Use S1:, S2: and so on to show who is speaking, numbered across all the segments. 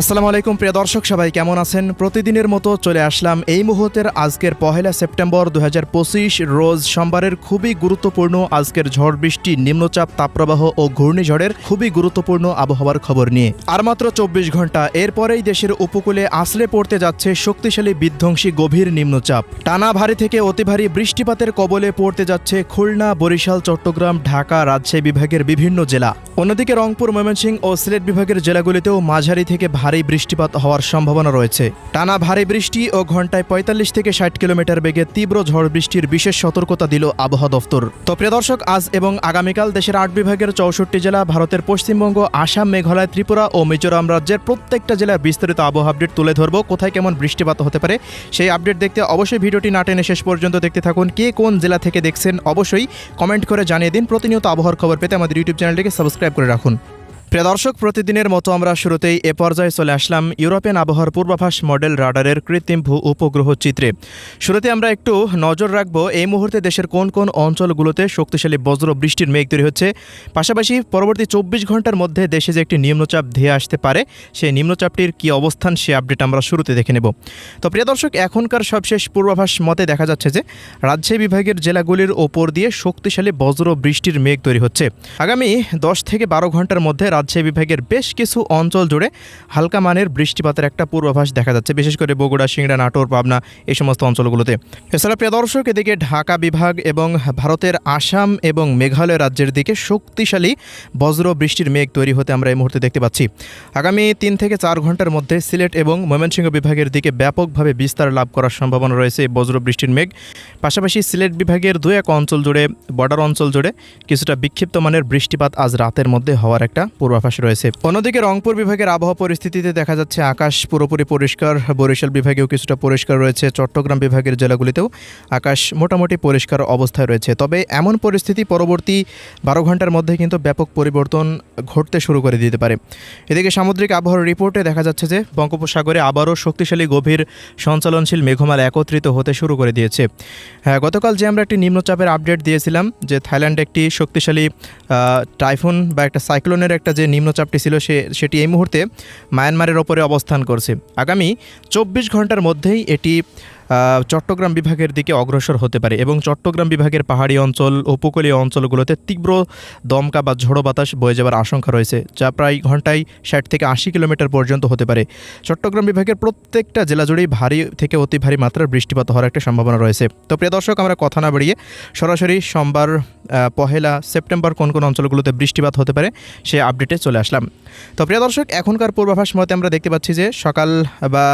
S1: আসসালামু আলাইকুম, প্রিয় দর্শক, সবাই কেমন আছেন? প্রতিদিনের মতো চলে আসলাম এই মুহূর্তের আজকের পহেলা সেপ্টেম্বর দু হাজার পঁচিশ, রোজ সোমবারের খুবই গুরুত্বপূর্ণ আজকের ঝড় বৃষ্টি, নিম্নচাপ, তাপপ্রবাহ ও ঘূর্ণিঝড়ের খুবই গুরুত্বপূর্ণ আবহাওয়ার খবর নিয়ে। আর মাত্র চব্বিশ ঘণ্টা, এরপরেই দেশের উপকূলে আসলে পড়তে যাচ্ছে শক্তিশালী বিধ্বংসী গভীর নিম্নচাপ। টানা ভারী থেকে অতি ভারী বৃষ্টিপাতের কবলে পড়তে যাচ্ছে খুলনা, বরিশাল, চট্টগ্রাম, ঢাকা, রাজশাহী বিভাগের বিভিন্ন জেলা। অন্যদিকে রংপুর, ময়মনসিংহ ও সিলেট বিভাগের জেলাগুলিতেও মাঝারি থেকে ভারী বৃষ্টিপাত হওয়ার সম্ভাবনা রয়েছে। টানা ভারী বৃষ্টি ও ঘন্টায় পঁয়তাল্লিশ থেকে ষাট কিলোমিটার বেগে তীব্র ঝড় বৃষ্টির বিশেষ সতর্কতা দিল আবহাওয়া দফতর। তো প্রিয় দর্শক, আজ এবং আগামীকাল দেশের আট বিভাগের চৌষট্টি জেলা, ভারতের পশ্চিমবঙ্গ, আসাম, মেঘালয়, ত্রিপুরা ও মিজোরাম রাজ্যের প্রত্যেকটা জেলার বিস্তারিত আবহাওয়া আপডেট তুলে ধরবো। কোথায় কেমন বৃষ্টিপাত হতে পারে সেই আপডেট দেখতে অবশ্যই ভিডিওটি না টেনে শেষ পর্যন্ত দেখতে থাকুন। কে কোন জেলা থেকে দেখছেন অবশ্যই কমেন্ট করে জানিয়ে দিন। প্রতিনিয়ত আবহাওয়ার খবর পেতে আমাদের ইউটিউব চ্যানেলটিকে সাবস্ক্রাইব করে রাখুন। প্রিয় দর্শক, প্রতিদিনের মতো আমরা শুরুতেই এ পর্যায়ে চলে আসলাম ইউরোপিয়ান আবহাওয়ার পূর্বাভাস মডেল রাডারের কৃত্রিম ভূ উপগ্রহ চিত্রে। শুরুতে আমরা একটু নজর রাখব, এই মুহূর্তে দেশের কোন কোন অঞ্চলগুলোতে শক্তিশালী বজ্র বৃষ্টির মেঘ তৈরি হচ্ছে। পাশাপাশি পরবর্তী চব্বিশ ঘণ্টার মধ্যে দেশে যে একটি নিম্নচাপ ধেয়ে আসতে পারে, সেই নিম্নচাপটির কী অবস্থান, সে আপডেট আমরা শুরুতে দেখে নেব। তো প্রিয় দর্শক, এখনকার সবশেষ পূর্বাভাস মতে দেখা যাচ্ছে যে রাজশাহী বিভাগের জেলাগুলির ওপর দিয়ে শক্তিশালী বজ্র বৃষ্টির মেঘ তৈরি হচ্ছে। আগামী দশ থেকে বারো ঘণ্টার মধ্যে রাজশাহী বিভাগের বেশ কিছু অঞ্চল জুড়ে হালকা মানের বৃষ্টিপাতের একটা পূর্বাভাস দেখা যাচ্ছে, বিশেষ করে বগুড়া, সিংড়া, নাটোর, পাবনা এই সমস্ত অঞ্চলগুলোতে। এছাড়া প্রিয় দর্শক, এদিকে ঢাকা বিভাগ এবং ভারতের আসাম এবং মেঘালয় রাজ্যের দিকে শক্তিশালী বজ্র বৃষ্টির মেঘ তৈরি হতে আমরা এই মুহূর্তে দেখতে পাচ্ছি। আগামী তিন থেকে চার ঘণ্টার মধ্যে সিলেট এবং ময়মনসিংহ বিভাগের দিকে ব্যাপকভাবে বিস্তার লাভ করার সম্ভাবনা রয়েছে বজ্র বৃষ্টির মেঘ। পাশাপাশি সিলেট বিভাগের দু এক অঞ্চল জুড়ে, বর্ডার অঞ্চল জুড়ে কিছুটা বিক্ষিপ্ত মানের বৃষ্টিপাত আজ রাতের মধ্যে হওয়ার একটা পূর্বাভাস রয়েছে। অন্যদিকে রংপুর বিভাগের আবহাওয়া পরিস্থিতিতে দেখা যাচ্ছে আকাশ পুরোপুরি পরিষ্কার, বরিশাল বিভাগেও কিছুটা পরিষ্কার রয়েছে, চট্টগ্রাম বিভাগের জেলাগুলিতেও আকাশ মোটামুটি পরিষ্কার অবস্থায় রয়েছে। তবে এমন পরিস্থিতি পরবর্তী বারো ঘণ্টার মধ্যে কিন্তু ব্যাপক পরিবর্তন ঘটতে শুরু করে দিতে পারে। এদিকে সামুদ্রিক আবহাওয়ার রিপোর্টে দেখা যাচ্ছে যে, বঙ্গোপসাগরে আবারও শক্তিশালী গভীর সঞ্চালনশীল মেঘমাল একত্রিত হতে শুরু করে দিয়েছে। হ্যাঁ গতকাল যে আমরা একটি নিম্নচাপের আপডেট দিয়েছিলাম যে, থাইল্যান্ডে একটি শক্তিশালী টাইফুন বা একটা সাইক্লোনের একটা যে নিম্নচাপটি ছিল সে, সেটি এই মুহূর্তে মায়ানমারের ওপরে অবস্থান করছে। আগামী চব্বিশ ঘণ্টার মধ্যেই এটি চট্টগ্রাম বিভাগের দিকে অগ্রসর হতে পারে এবং চট্টগ্রাম বিভাগের পাহাড়ি অঞ্চল উপকূলীয় অঞ্চলগুলোতে তীব্র দমকা বা ঝোড়ো বাতাস বয়ে যাওয়ার আশঙ্কা রয়েছে, যা প্রায় ঘন্টায় ষাট থেকে আশি কিলোমিটার পর্যন্ত হতে পারে। চট্টগ্রাম বিভাগের প্রত্যেকটা জেলা জুড়েই ভারী থেকে অতি ভারী মাত্রার বৃষ্টিপাত হওয়ার একটা সম্ভাবনা রয়েছে। তো প্রিয় দর্শক, আমরা কথা না বাড়িয়ে সরাসরি সোমবার পহেলা সেপ্টেম্বর কোন কোন অঞ্চলগুলোতে বৃষ্টিপাত হতে পারে সে আপডেটে চলে আসলাম। তো প্রিয় দর্শক, এখনকার পূর্বাভাস মতে আমরা দেখতে পাচ্ছি যে সকাল বা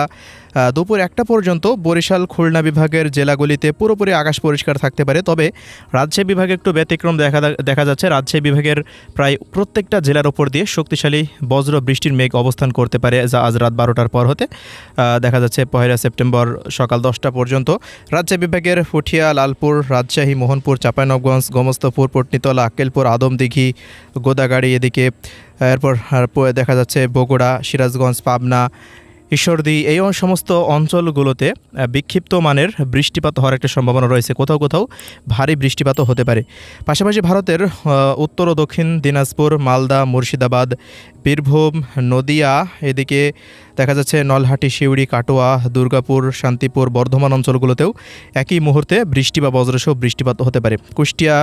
S1: দুপুর একটা পর্যন্ত বরিশাল, খুলনা বিভাগের জেলাগুলিতে পুরোপুরি আকাশ পরিষ্কার থাকতে পারে। তবে রাজশাহী বিভাগে একটু ব্যতিক্রম দেখা দেখা যাচ্ছে। রাজশাহী বিভাগের প্রায় প্রত্যেকটা জেলার ওপর দিয়ে শক্তিশালী বজ্র বৃষ্টির মেঘ অবস্থান করতে পারে, যা আজ রাত বারোটার পর হতে দেখা যাচ্ছে পহেলা সেপ্টেম্বর সকাল দশটা পর্যন্ত। রাজশাহী বিভাগের ফুঠিয়া লালপুর, রাজশাহী, মোহনপুর, চাঁপাইনবগঞ্জ, গমস্তপুর, পটনিতলা, আক্কেলপুর, আদমদিঘি, গোদাগাড়ি এদিকে। এরপর দেখা যাচ্ছে বগুড়া, সিরাজগঞ্জ, পাবনা ঈশ্বরদী এই সমস্ত অঞ্চলগুলোতে বিক্ষিপ্ত মানের বৃষ্টিপাত হওয়ার একটা সম্ভাবনা রয়েছে। কোথাও কোথাও ভারী বৃষ্টিপাতও হতে পারে। পাশাপাশি ভারতের উত্তর ও দক্ষিণ দিনাজপুর, মালদা, মুর্শিদাবাদ, বীরভূম, নদিয়া, এদিকে দেখা যাচ্ছে নলহাটি, শিউড়ি, কাটোয়া, দুর্গাপুর, শান্তিপুর, বর্ধমান অঞ্চলগুলোতেও একই মুহূর্তে বৃষ্টি বা বজ্রসহ বৃষ্টিপাত হতে পারে। কুষ্টিয়া,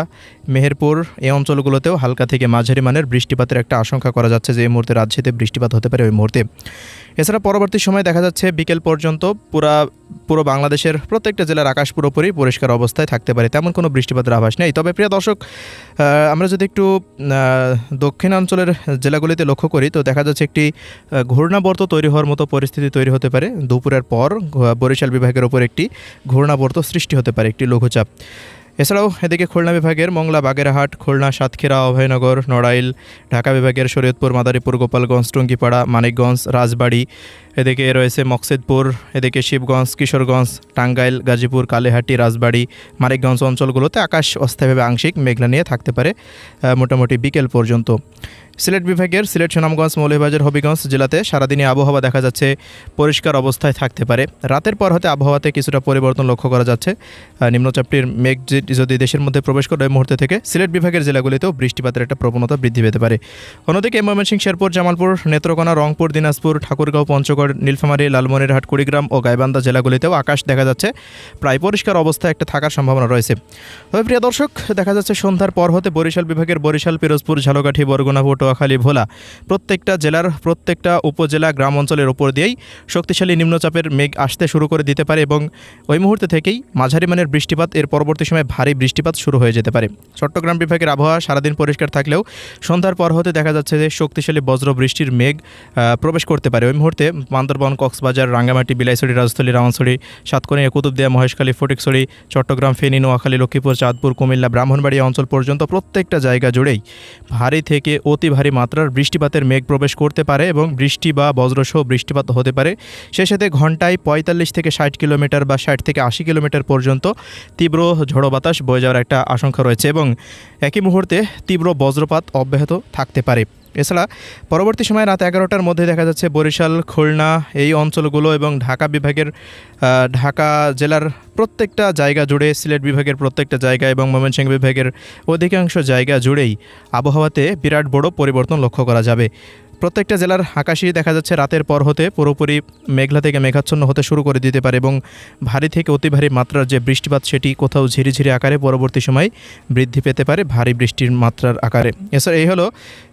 S1: মেহেরপুর এই অঞ্চলগুলোতেও হালকা থেকে মাঝারি মানের বৃষ্টিপাতের একটা আশঙ্কা করা যাচ্ছে যে এই মুহূর্তে রাজ্যেতে বৃষ্টিপাত হতে পারে ওই মুহূর্তে। এছাড়া পরবর্তী সময় দেখা যাচ্ছে বিকেল পর্যন্ত পুরা পুরো বাংলাদেশের প্রত্যেকটা জেলার আকাশ পুরোপুরি পরিষ্কার অবস্থায় থাকতে পারে, তেমন কোনো বৃষ্টিপাতের আভাস নেই। তবে প্রিয় দর্শক আমরা যদি একটু দক্ষিণাঞ্চলের জেলাগুলিতে লক্ষ্য করি, তো দেখা যাচ্ছে একটি ঘূর্ণাবর্ত তৈরি হওয়ার মতো পরিস্থিতি তৈরি হতে পারে। দুপুরের পর বরিশাল বিভাগের ওপর একটি ঘূর্ণাবর্ত সৃষ্টি হতে পারে, একটি লঘুচাপ। এছাড়াও এদিকে খুলনা বিভাগের মংলা, বাগেরহাট, খুলনা, সাতক্ষীরা, অভয়নগর, নড়াইল, ঢাকা বিভাগের শরীয়তপুর, মাদারীপুর, গোপালগঞ্জ, টুঙ্গিপাড়া, মানিকগঞ্জ, রাজবাড়ি, এদিকে রয়েছে মকসিদপুর, এদিকে শিবগঞ্জ, কিশোরগঞ্জ, টাঙ্গাইল, গাজীপুর, কালেহাটি, রাজবাড়ি, মানিকগঞ্জ অঞ্চলগুলোতে আকাশ অস্থায়ীভাবে আংশিক মেঘলা নিয়ে থাকতে পারে মোটামুটি বিকেল পর্যন্ত। সিলেট বিভাগের সিলেট সুনামগঞ্জ, মৌলভীবাজার, হবিগঞ্জ জেলাতে সারাদিনই আবহাওয়া দেখা যাচ্ছে পরিষ্কার অবস্থায় থাকতে পারে। রাতের পর হতে আবহাওয়াতে কিছুটা পরিবর্তন লক্ষ্য করা যাচ্ছে। নিম্নচাপটির মেঘ যদি দেশের মধ্যে প্রবেশ করে মুহূর্তে থেকে সিলেট বিভাগের জেলাগুলিতেও বৃষ্টিপাতের একটা প্রবণতা বৃদ্ধি পেতে পারে। অন্যদিকে ময়মনসিংহ, শেরপুর, জামালপুর, নেত্রকোনা, রংপুর, দিনাজপুর, ঠাকুরগাঁও, পঞ্চগড়, নীলফামারী, লালমনিরহাট, কুড়িগ্রাম ও গাইবান্ধা জেলাগুলিতেও আকাশ দেখা যাচ্ছে। প্রায় পরিষ্কার অবস্থায় একটা থাকার সম্ভাবনা রয়েছে। তবে প্রিয় দর্শক, দেখা যাচ্ছে সন্ধ্যার পর হতে বরিশাল বিভাগের বরিশাল, পিরোজপুর, ঝালকাঠি, বরগুনা পটুয়াখালী ভোলা। প্রত্যেকটা জেলার প্রত্যেকটা উপজেলা গ্রাম অঞ্চলের উপর দিয়েই শক্তিশালী নিম্নচাপের মেঘ আসতে শুরু করে দিতে পারে এবং ওই মুহূর্তে থেকেই মাঝারি মানের বৃষ্টিপাত, এর পরবর্তী সময় ভারী বৃষ্টিপাত শুরু হয়ে যেতে পারে। চট্টগ্রাম বিভাগের আবহাওয়া সারাদিন পরিষ্কার থাকলেও সন্ধ্যার পর হতে দেখা যাচ্ছে যে শক্তিশালী বজ্র বৃষ্টির মেঘ প্রবেশ করতে পারে। ওই মুহূর্তে বান্দরবন, কক্সবাজার, রাঙ্গামাটি, বিলাইছড়ি, রাজস্থলী রাওয়ানছড়ি সাতকনিয়া, কুতুবদিয়া, মহেশখালী, ফটিকছড়ি, চট্টগ্রাম, ফেনী, নোয়াখালী, লক্ষ্মীপুর, চাঁদপুর, কুমিল্লা, ব্রাহ্মণবাড়িয়া অঞ্চল পর্যন্ত প্রত্যেকটা জায়গা জুড়েই ভারী থেকে অতি ভারী মাত্রার বৃষ্টিপাতের মেঘ প্রবেশ করতে পারে এবং বৃষ্টি বা বজ্রসহ বৃষ্টিপাত হতে পারে। সে সাথে ঘন্টায় পঁয়তাল্লিশ থেকে ষাট কিলোমিটার বা ষাট থেকে আশি কিলোমিটার পর্যন্ত তীব্র ঝড়ো বাতাস বয়ে যাওয়ার একটা আশঙ্কা রয়েছে এবং একই মুহূর্তে তীব্র বজ্রপাত অব্যাহত থাকতে পারে। এছাড়া পরবর্তী সময় রাত এগারোটার মধ্যে দেখা যাচ্ছে বরিশাল, খুলনা এই অঞ্চলগুলো এবং ঢাকা বিভাগের ঢাকা জেলার প্রত্যেকটা জায়গা জুড়ে, সিলেট বিভাগের প্রত্যেকটা জায়গা এবং ময়মনসিংহ বিভাগের অধিকাংশ জায়গা জুড়েই আবহাওয়াতে বিরাট বড় পরিবর্তন লক্ষ্য করা যাবে। প্রত্যেকটা জেলার আকাশই দেখা যাচ্ছে রাতের পর হতে পুরোপুরি মেঘলা থেকে মেঘাচ্ছন্ন হতে শুরু করে দিতে পারে এবং ভারী থেকে অতি ভারী মাত্রার যে বৃষ্টিপাত সেটি কোথাও ঝিরিঝিরি আকারে পরবর্তী সময় বৃদ্ধি পেতে পারে ভারী বৃষ্টির মাত্রার আকারে। এছাড়া এই হলো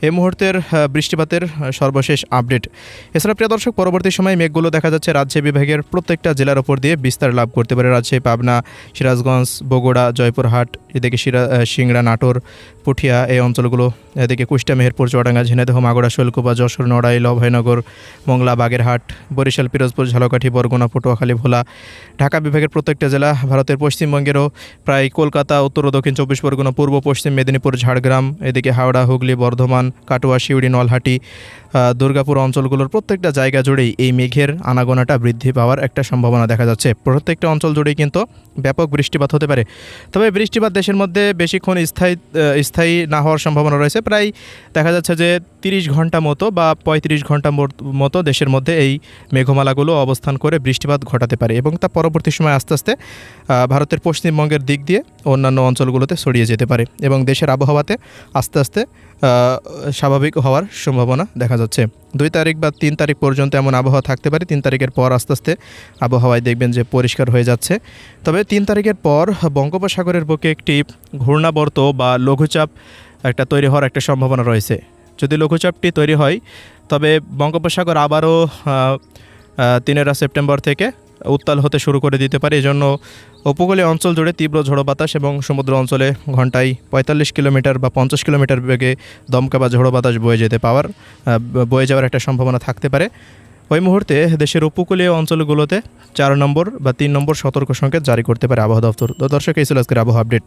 S1: এই মুহূর্তের বৃষ্টিপাতের সর্বশেষ আপডেট। এছাড়া প্রিয় দর্শক, পরবর্তী সময় মেঘগুলো দেখা যাচ্ছে রাজশাহী বিভাগের প্রত্যেকটা জেলার ওপর দিয়ে বিস্তার লাভ করতে পারে। রাজশাহী পাবনা, সিরাজগঞ্জ, বগুড়া, জয়পুরহাট, এদিকে সিরা সিংড়া, নাটোর, পুঠিয়া এই অঞ্চলগুলো, এদিকে কুষ্টা, মেহেরপুর, চুয়াডাঙ্গা, ঝিনাইদহ মাগুড়া শৈলকুপা যশোর, নড়াইল, অভয়নগর, মংলা, বাগেরহাট, বরিশাল, পিরোজপুর, ঝালকাঠি, বরগুনা, পটুয়াখালী, ভোলা, ঢাকা বিভাগের প্রত্যেকটা জেলা ভারতের পশ্চিমবঙ্গেরও প্রায় কলকাতা, উত্তর ও দক্ষিণ চব্বিশ পরগনা, পূর্ব, পশ্চিম মেদিনীপুর, ঝাড়গ্রাম, এদিকে হাওড়া, হুগলি, বর্ধমান, কাটোয়া শিউড়ি নলহাটি দুর্গাপুর অঞ্চলগুলোর প্রত্যেকটা জায়গা জুড়েই এই মেঘের আনাগোনাটা বৃদ্ধি পাওয়ার একটা সম্ভাবনা দেখা যাচ্ছে। প্রত্যেকটা অঞ্চল জুড়েই কিন্তু ব্যাপক বৃষ্টিপাত হতে পারে। তবে বৃষ্টিপাত দেশের মধ্যে বেশিক্ষণ স্থায়ী স্থায়ী না হওয়ার সম্ভাবনা রয়েছে। প্রায় দেখা যাচ্ছে যে তিরিশ ঘণ্টা মতো বা পঁয়ত্রিশ ঘণ্টা মোট- মতো দেশের মধ্যে এই মেঘমালাগুলো অবস্থান করে বৃষ্টিপাত ঘটাতে পারে এবং তা পরবর্তী সময় আস্তে আস্তে ভারতের পশ্চিমবঙ্গের দিক দিয়ে অন্যান্য অঞ্চলগুলোতে ছড়িয়ে যেতে পারে এবং দেশের আবহাওয়াতে আস্তে আস্তে স্বাভাবিক হওয়ার সম্ভাবনা দেখা যাচ্ছে। দুই তারিখ বা তিন তারিখ পর্যন্ত এমন আবহাওয়া থাকতে পারে। তিন তারিখের পর আস্তে আস্তে আবহাওয়ায় দেখবেন যে পরিষ্কার হয়ে যাচ্ছে। তবে তিন তারিখের পর বঙ্গোপসাগরের বুকে একটি ঘূর্ণাবর্ত বা লঘুচাপ একটা তৈরি হওয়ার একটা সম্ভাবনা রয়েছে। যদি লঘুচাপটি তৈরি হয়, তবে বঙ্গোপসাগর আবারও তিনেরা সেপ্টেম্বর থেকে উত্তাল হতে শুরু করে দিতে পারে। এজন্য উপকূলীয় অঞ্চল জুড়ে তীব্র ঝড়ো বাতাস এবং সমুদ্র অঞ্চলে ঘন্টায় পঁয়তাল্লিশ কিলোমিটার বা পঞ্চাশ কিলোমিটার বেগে দমকা বা ঝড়ো বাতাস বয়ে যেতে পাওয়ার বয়ে যাওয়ার একটা সম্ভাবনা থাকতে পারে। ওই মুহূর্তে দেশের উপকূলীয় অঞ্চলগুলোতে চার নম্বর বা তিন নম্বর সতর্ক সংকেত জারি করতে পারে আবহাওয়া দপ্তর। তো দর্শক, এই ছিল আজকের আবহাওয়া আপডেট।